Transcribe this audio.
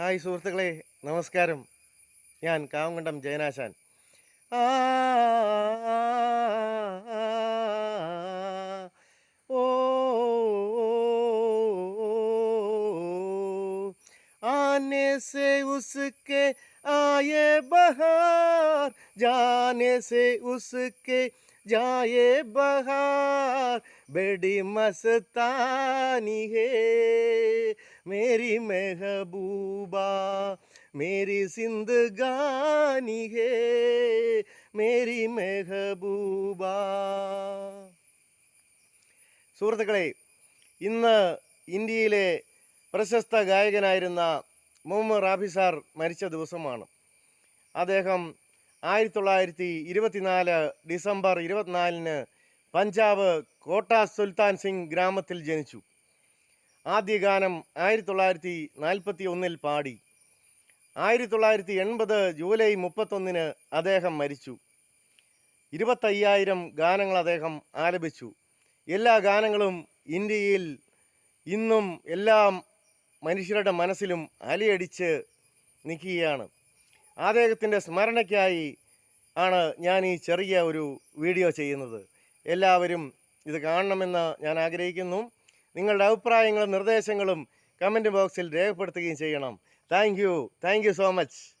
Hi സുഹൃത്തുക്കളെ നമസ്കാരം. ഞാൻ കാവങ്കണ്ടം ജയനാശാൻ. ആ, जाने से उसके आए बहार जाने से उसके जाए बहार बड़ी मस्तानी है मेरी महबूबा मेरी जिंदगानी है मेरी महबूबा സുഹൃത്തുക്കളെ ഇന്ന് ഇന്ത്യയിലെ പ്രശസ്ത ഗായകനായിരുന്ന മുഹമ്മദ് റാഫി സാർ മരിച്ച ദിവസമാണ്. അദ്ദേഹം ആയിരത്തി തൊള്ളായിരത്തി ഇരുപത്തിനാല് ഡിസംബർ ഇരുപത്തിനാലിന് പഞ്ചാബ് കോട്ട സുൽത്താൻ സിംഗ് ഗ്രാമത്തിൽ ജനിച്ചു. ആദ്യ ഗാനം ആയിരത്തി തൊള്ളായിരത്തി നാൽപ്പത്തി ഒന്നിൽ പാടി. ആയിരത്തി തൊള്ളായിരത്തി എൺപത് ജൂലൈ മുപ്പത്തൊന്നിന് അദ്ദേഹം മരിച്ചു. ഇരുപത്തയ്യായിരം ഗാനങ്ങൾ അദ്ദേഹം ആലപിച്ചു. എല്ലാ ഗാനങ്ങളും ഇന്ത്യയിൽ ഇന്നും എല്ലാ മനുഷ്യരുടെ മനസ്സിലും അലിയടിച്ച് നിൽക്കുകയാണ്. അദ്ദേഹത്തിന്റെ സ്മരണയ്ക്കായി ആണ് ഞാൻ ഈ ചെറിയ ഒരു വീഡിയോ ചെയ്യുന്നത്. എല്ലാവരും ഇത് കാണണമെന്ന് ഞാൻ ആഗ്രഹിക്കുന്നു. നിങ്ങളുടെ അഭിപ്രായങ്ങളും നിർദ്ദേശങ്ങളും കമന്റ് ബോക്സിൽ രേഖപ്പെടുത്തുകയും ചെയ്യണം. Thank you. Thank you so much.